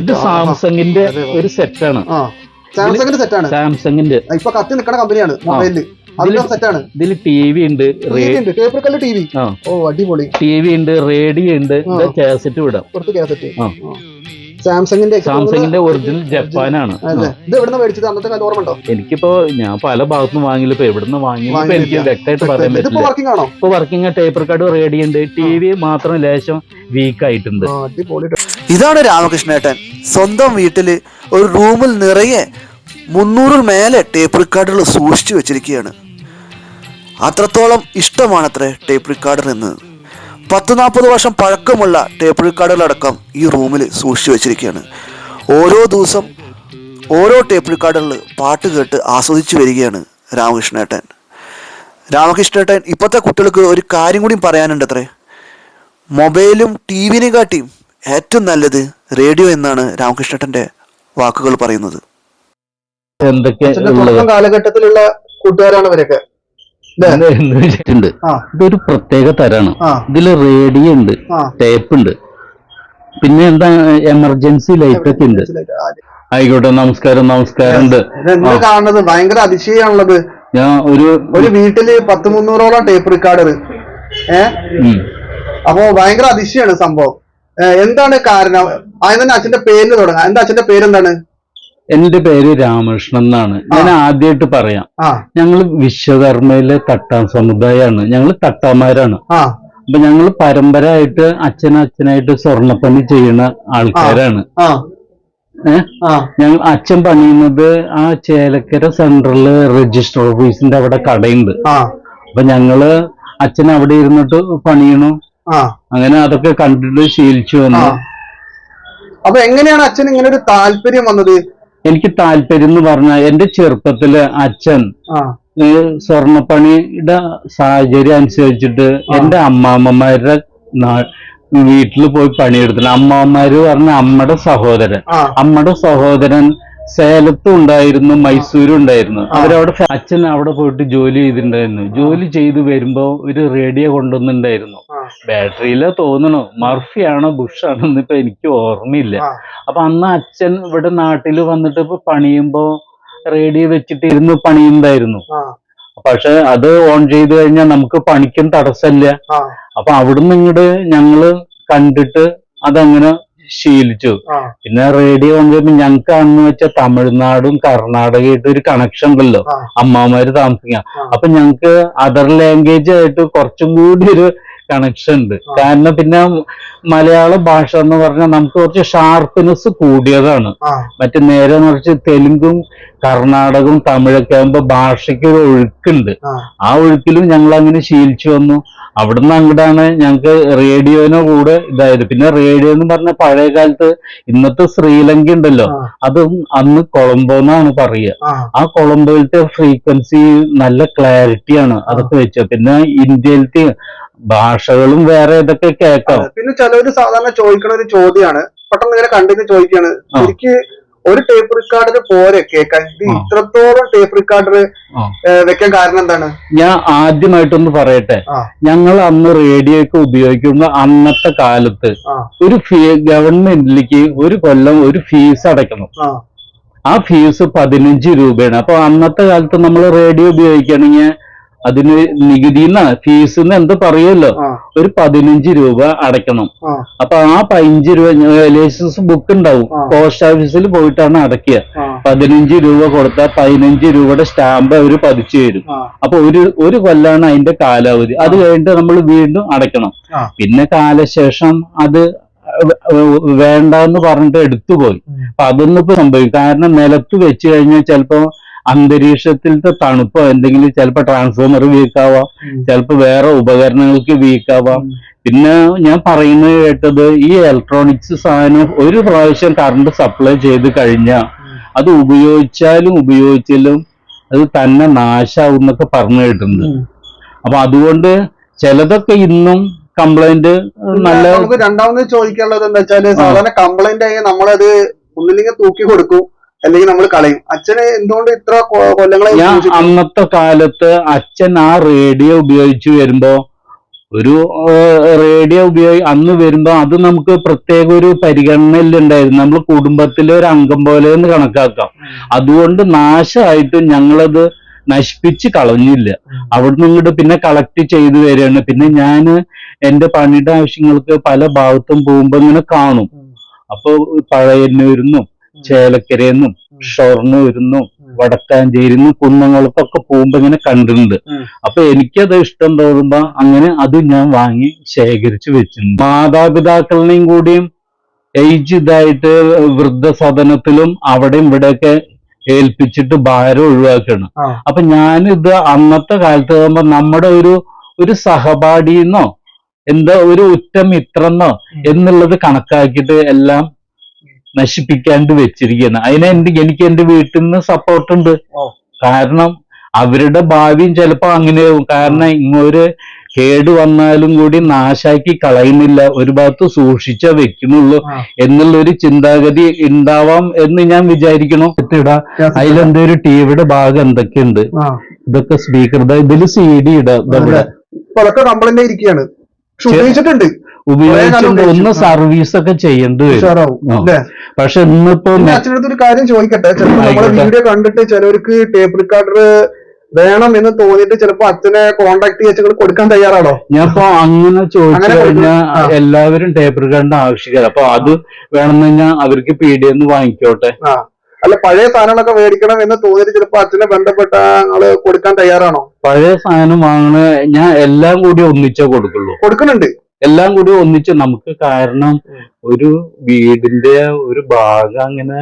ഇത് സാംസങ്ങിന്റെ ഒരു സെറ്റാണ് സാംസങ്ങിന്റെ സെറ്റാണ് സാംസങ്ങിന്റെ. ഇപ്പൊ കത്തി നിൽക്കുന്ന കമ്പനിയാണ് മൊബൈലിൽ. സെറ്റാണ് ഇതിൽ ടി വി ഉണ്ട് ഉണ്ട് ടേപ്പ് കല്ല് ടി വി. ഓ അടിപൊളി. ടി വി ഉണ്ട് റേഡിയോ ഉണ്ട്. കാസറ്റ് വിടാം. പുറത്ത് കാസറ്റ്. സാംസങ്ങിന്റെ സാംസങ്ങിന്റെ ഒറിജിനൽ ജപ്പാനാണ്. ഇത് എവിടുന്ന് മേടിച്ചത്? അന്നത്തെ കാലം ഓർമ്മ ഉണ്ടോ എനിക്കിപ്പോ ഞാൻ പല ഭാഗത്തുനിന്ന് വാങ്ങിയില്ല. ഇപ്പൊ എവിടുന്ന് വാങ്ങിയില്ല. എനിക്ക്. വ്യക്തമായിട്ട് പറയാൻ പറ്റില്ല. വർക്കിംഗ് ആണോ? ഇപ്പൊ വർക്കിംഗ് ടേപ്പർ കാർഡ് റേഡിയോ ഉണ്ട്. ടി വി മാത്രം ലേശം വീക്ക് ആയിട്ടുണ്ട്. അടിപൊളി. ഇതാണ് രാമകൃഷ്ണേട്ടൻ. സ്വന്തം വീട്ടിൽ ഒരു റൂമിൽ നിറയെ മുന്നൂറിൽ മേലെ ടേപ്പ് റിക്കാർഡുകൾ സൂക്ഷിച്ചു വെച്ചിരിക്കുകയാണ്. അത്രത്തോളം ഇഷ്ടമാണ് ഇഷ്ടമാണത്രേ ടേപ്പ് റെക്കോർഡർ എന്ന്. പത്ത് നാൽപ്പത് വർഷം പഴക്കമുള്ള ടേപ്പ് റെക്കോർഡുകളടക്കം ഈ റൂമിൽ സൂക്ഷിച്ചു വെച്ചിരിക്കുകയാണ്. ഓരോ ദിവസം ഓരോ ടേപ്പ് റെക്കോർഡുകളിൽ പാട്ട് കേട്ട് ആസ്വദിച്ചു വരികയാണ് രാമകൃഷ്ണേട്ടൻ. രാമകൃഷ്ണേട്ടൻ ഇപ്പോഴത്തെ കുട്ടികൾക്ക് ഒരു കാര്യം കൂടി പറയാനുണ്ട് അത്രേ മൊബൈലും ടി വിനെ കാട്ടിയും ഏറ്റവും നല്ലത് റേഡിയോ എന്നാണ് രാമകൃഷ്ണട്ടന്റെ വാക്കുകൾ പറയുന്നത്. എന്തൊക്കെ കാലഘട്ടത്തിലുള്ള കൂട്ടുകാരാണ് ഇവരൊക്കെ. വെച്ചിട്ടുണ്ട്. ഇതൊരു പ്രത്യേക തരാണ്. ഇതിൽ ഇതിൽ റേഡിയോ ഉണ്ട് ടേപ്പ് ഉണ്ട് പിന്നെ എന്താ എമർജൻസി ലൈറ്റ് ഒക്കെ ഉണ്ട്. ആയിക്കോട്ടെ നമസ്കാരം നമസ്കാരം ഉണ്ട് കാണുന്നത്? ഭയങ്കര അതിശയാണുള്ളത്. ഞാൻ ഒരു ഒരു വീട്ടിൽ പത്ത് മുന്നൂറോളം ടേപ്പ് റെക്കോർഡർ ഏ? അപ്പൊ ഭയങ്കര അതിശയാണ് സംഭവം. എന്താണ് കാരണം? ആദ്യം തന്നെ അച്ഛന്റെ പേരിൽ തുടങ്ങാം. എന്താ അച്ഛന്റെ പേരെന്താണ്? എന്റെ പേര് രാമകൃഷ്ണൻ എന്നാണ്. ഞാൻ ആദ്യമായിട്ട് പറയാം. ഞങ്ങൾ വിശ്വകർമ്മയിലെ തട്ടാൻ സമുദായമാണ് ഞങ്ങൾ തട്ടാമാരാണ്. അപ്പൊ ഞങ്ങൾ പരമ്പരയായിട്ട് അച്ഛനച്ഛനായിട്ട് സ്വർണപ്പണി ചെയ്യുന്ന ആൾക്കാരാണ്. ഞങ്ങൾ അച്ഛൻ പണിയുന്നത് ആ ചേലക്കര സെൻട്രൽ രജിസ്റ്റർ ഓഫീസിന്റെ അവിടെ കടയുണ്ട്. അപ്പൊ ഞങ്ങൾ അച്ഛൻ അവിടെ ഇരുന്നിട്ട് പണിയണു. അങ്ങനെ അതൊക്കെ കണ്ടിട്ട് ശീലിച്ചു വന്നു. അപ്പൊ എങ്ങനെയാണ് അച്ഛൻ ഇങ്ങനെ ഒരു താല്പര്യം വന്നത്? എനിക്ക് താല്പര്യം എന്ന് പറഞ്ഞാൽ എന്റെ ചെറുപ്പത്തിൽ അച്ഛൻ സ്വർണപ്പണിയുടെ സാഹചര്യം അനുസരിച്ചിട്ട് എന്റെ അമ്മാമ്മമാരുടെ വീട്ടിൽ പോയി പണിയെടുത്തില്ല അമ്മാമ്മമാര് പറഞ്ഞ അമ്മയുടെ സഹോദരൻ. അമ്മയുടെ സഹോദരൻ സേലത്തും ഉണ്ടായിരുന്നു മൈസൂരും ഉണ്ടായിരുന്നു. അവരവിടെ അച്ഛൻ അവിടെ പോയിട്ട് ജോലി ചെയ്തിട്ടുണ്ടായിരുന്നു. ജോലി ചെയ്ത് വരുമ്പോ ഒരു റേഡിയോ കൊണ്ടുവന്നിട്ടുണ്ടായിരുന്നു. ബാറ്ററിയില. തോന്നണു. മർഫിയാണോ ആണോ ഇപ്പൊ എനിക്ക് ഓർമ്മയില്ല. അപ്പൊ അന്ന് അച്ഛൻ ഇവിടെ നാട്ടിൽ വന്നിട്ട് ഇപ്പൊ പണിയുമ്പോ റേഡിയോ വെച്ചിട്ട് ഇരുന്ന് പണിയുണ്ടായിരുന്നു പക്ഷെ അത് ഓൺ ചെയ്ത് കഴിഞ്ഞാൽ നമുക്ക് പണിക്കും തടസ്സമില്ല. അപ്പൊ അവിടുന്ന് ഇങ്ങോട്ട് ഞങ്ങൾ കണ്ടിട്ട് അതങ്ങനെ ശീലിച്ചു. പിന്നെ റേഡിയോ വന്നു ചെയ്യുമ്പോൾ ഞങ്ങൾക്ക് അന്ന് വെച്ചാൽ തമിഴ്നാടും കർണാടകയായിട്ട് ഒരു കണക്ഷൻ ഉണ്ടല്ലോ. അമ്മാമാര് താമസിക്കാം. അപ്പൊ ഞങ്ങൾക്ക് അതർ ലാംഗ്വേജ് ആയിട്ട് കുറച്ചും കൂടി ഒരു കണക്ഷൻ ഉണ്ട്. കാരണം പിന്നെ മലയാള ഭാഷ എന്ന് പറഞ്ഞാൽ നമുക്ക് കുറച്ച് ഷാർപ്പ്നെസ് കൂടിയതാണ്. മറ്റു നേരെ മറിച്ച് തെലുങ്കും കർണാടകവും തമിഴൊക്കെ ആകുമ്പോ ഭാഷയ്ക്ക് ഒരു ഒഴുക്കുണ്ട്. ആ. ഒഴുക്കിലും ഞങ്ങൾ അങ്ങനെ ശീലിച്ചു വന്നു. അവിടുന്ന് അങ്ങോട്ടാണ് ഞങ്ങൾക്ക് റേഡിയോനോ കൂടെ ഇതായത്. പിന്നെ റേഡിയോ എന്ന് പറഞ്ഞ പഴയ കാലത്ത് ഇന്നത്തെ ശ്രീലങ്ക ഉണ്ടല്ലോ അതും അന്ന് കൊളംബോ എന്നാണ് പറയുക. ആ. കൊളംബോയിലത്തെ ഫ്രീക്വൻസി നല്ല ക്ലാരിറ്റിയാണ് അതൊക്കെ വെച്ചത് പിന്നെ ഇന്ത്യയിലത്തെ ഭാഷകളും വേറെ ഇതൊക്കെ കേൾക്കാം. പിന്നെ ചിലവര് സാധാരണ ചോദിക്കണ ഒരു ചോദ്യമാണ്. പെട്ടെന്ന് ഇങ്ങനെ കണ്ടിട്ട് ചോദിക്കാണ്. എനിക്ക് ഒരു ടേപ്പ് റെക്കോർഡർ പോരെ കേൾക്കാൻ? ഇത് ഇത്രത്തോളം ടേപ്പ് റെക്കോർഡർ വെക്കാൻ കാരണം എന്താണ്? ഞാൻ ആദ്യമായിട്ടൊന്ന് പറയട്ടെ. ഞങ്ങൾ അന്ന് റേഡിയോ ഒക്കെ ഉപയോഗിക്കുമ്പോൾ അന്നത്തെ കാലത്ത് ഒരു ഫീ ഗവൺമെന്റിലേക്ക് ഒരു കൊല്ലം ഒരു ഫീസ് അടയ്ക്കണം. ആ. ആ ഫീസ് പതിനഞ്ച് രൂപയാണ്. അപ്പൊ അന്നത്തെ കാലത്ത് നമ്മൾ റേഡിയോ ഉപയോഗിക്കണമെങ്കിൽ അതിന് നികുതി ഫീസ് എന്ന് എന്ത് പറയുമല്ലോ ഒരു പതിനഞ്ച് രൂപ അടയ്ക്കണം. അപ്പൊ ആ പതിനഞ്ച് രൂപ ലൈസൻസ് ബുക്ക് ഉണ്ടാവും പോസ്റ്റ് ഓഫീസിൽ പോയിട്ടാണ് അടയ്ക്കുക. പതിനഞ്ച് രൂപ കൊടുത്താൽ പതിനഞ്ച് രൂപയുടെ സ്റ്റാമ്പ് അവർ പതിച്ചു തരും. അപ്പൊ ഒരു ഒരു കൊല്ലാണ് അതിന്റെ കാലാവധി. അത് കഴിഞ്ഞിട്ട് നമ്മൾ വീണ്ടും അടയ്ക്കണം. പിന്നെ കാലശേഷം അത് വേണ്ട എന്ന് പറഞ്ഞിട്ട് എടുത്തുപോയി. അപ്പൊ അതൊന്നും ഇപ്പൊ സംഭവിക്കും. കാരണം നിലത്ത് വെച്ച് കഴിഞ്ഞാൽ ചിലപ്പോ അന്തരീക്ഷത്തിലത്തെ തണുപ്പ് എന്തെങ്കിലും ചിലപ്പോ ട്രാൻസ്ഫോമർ വീക്കാവാം. ചിലപ്പോ വേറെ ഉപകരണങ്ങൾക്ക് വീക്കാവാം. പിന്നെ ഞാൻ പറയുന്നത് കേട്ടത് ഈ ഇലക്ട്രോണിക്സ് സാധനം ഒരു പ്രാവശ്യം കറണ്ട് സപ്ലൈ ചെയ്ത് കഴിഞ്ഞാൽ അത് ഉപയോഗിച്ചാലും ഉപയോഗിച്ചാലും അത് തന്നെ നാശാവും എന്നൊക്കെ പറഞ്ഞു കേട്ടിട്ടുണ്ട് ഉം. അപ്പൊ അതുകൊണ്ട് ചിലതൊക്കെ ഇന്നും കംപ്ലൈന്റ് നല്ല നമുക്ക് രണ്ടാമത് ചോദിക്കാനുള്ളത് എന്താ വെച്ചാൽ സാധാരണ കംപ്ലൈന്റ് ആയി നമ്മളത് ഒന്നില്ലെങ്കിൽ തൂക്കി കൊടുക്കും അല്ലെങ്കിൽ നമ്മൾ കളയും. അച്ഛന് എന്തുകൊണ്ട് ഇത്ര കൊല്ലങ്ങളെ കൊല്ലങ്ങളായി ഞാൻ അന്നത്തെ കാലത്ത് അച്ഛൻ ആ റേഡിയോ ഉപയോഗിച്ച് വരുമ്പോ ഒരു റേഡിയോ ഉപയോഗി അന്ന് വരുമ്പോ അത് നമുക്ക് പ്രത്യേക ഒരു പരിഗണനയിലുണ്ടായിരുന്നു. നമ്മൾ കുടുംബത്തിലെ ഒരു അംഗം പോലെ എന്ന് കണക്കാക്കാം. അതുകൊണ്ട് നാശമായിട്ട് ഞങ്ങളത് നശിപ്പിച്ച് കളഞ്ഞില്ല. അവിടുന്ന് ഇങ്ങോട്ട് പിന്നെ കളക്ട് ചെയ്തു വരികയാണ്. പിന്നെ ഞാൻ എന്റെ പണിയുടെ ആവശ്യങ്ങൾക്ക് പല ഭാഗത്തും പോകുമ്പോ ഇങ്ങനെ കാണും. അപ്പൊ പഴയന്നൂരിന്നും ചേലക്കരയെന്നും ഷൊർണൂരിന്നും വടക്കാഞ്ചേരിന്നും കുന്നംകുളത്തൊക്കെ പോകുമ്പോ ഇങ്ങനെ കണ്ടിട്ടുണ്ട്. അപ്പൊ എനിക്കത് ഇഷ്ടം തോന്നുമ്പോ അങ്ങനെ അത് ഞാൻ വാങ്ങി ശേഖരിച്ചു വെച്ചിട്ടുണ്ട്. മാതാപിതാക്കളെയും കൂടിയും ഏജ് ഇതായിട്ട് വൃദ്ധസദനത്തിലും അവിടെയും ഇവിടെയൊക്കെ ഏൽപ്പിച്ചിട്ട് ഭാരം ഒഴിവാക്കണം. അപ്പൊ ഞാനിത് അന്നത്തെ കാലത്ത് ആകുമ്പോ നമ്മുടെ ഒരു ഒരു സഹപാഠിന്നോ എന്താ ഒരു ഉറ്റ മിത്രന്നോ എന്നുള്ളത് കണക്കാക്കിയിട്ട് എല്ലാം നശിപ്പിക്കാണ്ട് വെച്ചിരിക്കുകയാണ്. അതിന് എന്റെ എനിക്ക് എന്റെ വീട്ടിൽ നിന്ന് സപ്പോർട്ടുണ്ട് കാരണം അവരുടെ ഭാവിയും ചിലപ്പോ അങ്ങനെയാവും. കാരണം ഇങ്ങൊരു കേട് വന്നാലും കൂടി നാശാക്കി കളയുന്നില്ല. ഒരു ഭാഗത്ത് സൂക്ഷിച്ച വെക്കുന്നുള്ളൂ. എന്നുള്ള ഒരു ചിന്താഗതി ഉണ്ടാവാം എന്ന് ഞാൻ വിചാരിക്കണോ ഇടാ അതിലെന്തോ ഒരു ടിവിയുടെ ഭാഗം എന്തൊക്കെയുണ്ട്. ഇതൊക്കെ സ്പീക്കർ ഇതിൽ സി ഡി ഇടാ. അതൊക്കെ കംപ്ലൈന്റ് ഇരിക്കുകയാണ്. ഉപയോഗിച്ചിട്ടുണ്ട് ഉപയോഗിച്ചുകൊണ്ട് ഒന്ന് സർവീസ് ഒക്കെ ചെയ്യേണ്ടി വരും. പക്ഷെ ഇന്നിപ്പോ അച്ഛനടുത്ത് ഒരു കാര്യം ചോദിക്കട്ടെ? ചിലപ്പോ നമ്മളെ വീഡിയോ കണ്ടിട്ട് ചിലവർക്ക് ടേപ്പ് റിക്കാർഡർ വേണം എന്ന് തോന്നിയിട്ട് ചിലപ്പോ അച്ഛനെ കോണ്ടാക്ട് ചെയ്ത് കൊടുക്കാൻ തയ്യാറാണോ? ഞാനിപ്പോ അങ്ങനെ ചോദിച്ചു കഴിഞ്ഞാൽ എല്ലാവരും ടേപ്പ് റിക്കാർഡിന്റെ ആവശ്യമില്ല അപ്പൊ അത് വേണമെന്ന് കഴിഞ്ഞാൽ അവർക്ക് പി ഡി എന്ന് വാങ്ങിക്കോട്ടെ. അല്ല പഴയ സാധനങ്ങളൊക്കെ മേടിക്കണം എന്ന് തോന്നിയിട്ട് ചിലപ്പോ അച്ഛനെ ബന്ധപ്പെട്ട ആൾ കൊടുക്കാൻ തയ്യാറാണോ? പഴയ സാധനം വാങ്ങണ ഞാൻ എല്ലാം കൂടി ഒന്നിച്ചേ കൊടുക്കുള്ളൂ. കൊടുക്കുന്നുണ്ട്. എല്ലാം കൂടി ഒന്നിച്ച് നമുക്ക് കാരണം ഒരു വീടിന്റെ ഒരു ഭാഗം അങ്ങനെ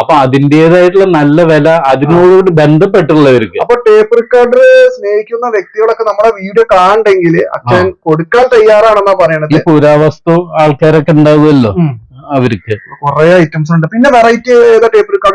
അപ്പൊ അതിന്റേതായിട്ടുള്ള നല്ല വില അതിനോട് ബന്ധപ്പെട്ടുള്ളവർക്ക്. അപ്പൊ ടേപ്പ് റെക്കോർഡർ സ്നേഹിക്കുന്ന വ്യക്തികളൊക്കെ നമ്മുടെ വീഡിയോ കാണണ്ടെങ്കിൽ അച്ഛൻ കൊടുക്കാൻ തയ്യാറാണെന്നാ പറയണത്. ഈ പുരാവസ്തു ആൾക്കാരൊക്കെ ഉണ്ടാവുമല്ലോ. അവർക്ക്. കുറെ ഐറ്റംസ് ഉണ്ട്. പിന്നെ വെറൈറ്റി ഏതാ ടേപ്പ് റെക്കോർഡർ